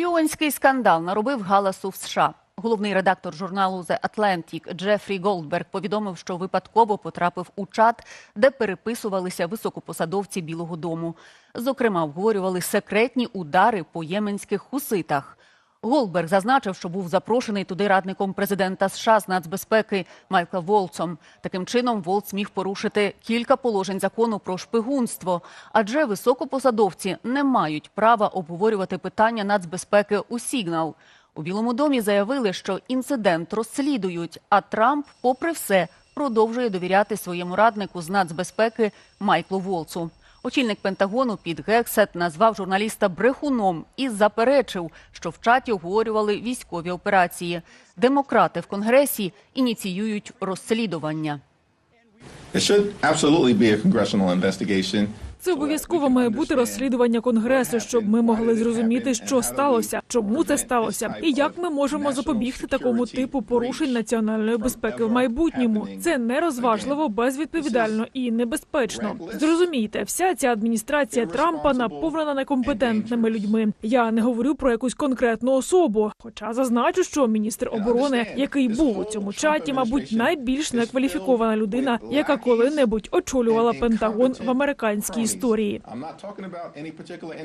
Шпіонський скандал наробив галасу в США. Головний редактор журналу The Atlantic Джефрі Голдберг повідомив, що випадково потрапив у чат, де переписувалися високопосадовці Білого Дому. Зокрема, обговорювали секретні удари по єменських хуситах. Голдберг зазначив, що був запрошений туди радником президента США з нацбезпеки Майкла Волцом. Таким чином, Волц міг порушити кілька положень закону про шпигунство, адже високопосадовці не мають права обговорювати питання нацбезпеки у Сігнал. У Білому домі заявили, що інцидент розслідують, а Трамп, попри все, продовжує довіряти своєму раднику з нацбезпеки Майклу Волцу. Очільник Пентагону Піт Гексет назвав журналіста брехуном і заперечив, що в чаті обговорювали військові операції. Демократи в Конгресі ініціюють розслідування. It should absolutely be. Це обов'язково має бути розслідування конгресу, щоб ми могли зрозуміти, що сталося, чому це сталося, і як ми можемо запобігти такому типу порушень національної безпеки в майбутньому. Це нерозважливо, безвідповідально і небезпечно. Зрозумійте, вся ця адміністрація Трампа наповнена некомпетентними людьми. Я не говорю про якусь конкретну особу. Хоча зазначу, що міністр оборони, який був у цьому чаті, мабуть, найбільш некваліфікована людина, яка коли-небудь очолювала Пентагон в американській історії.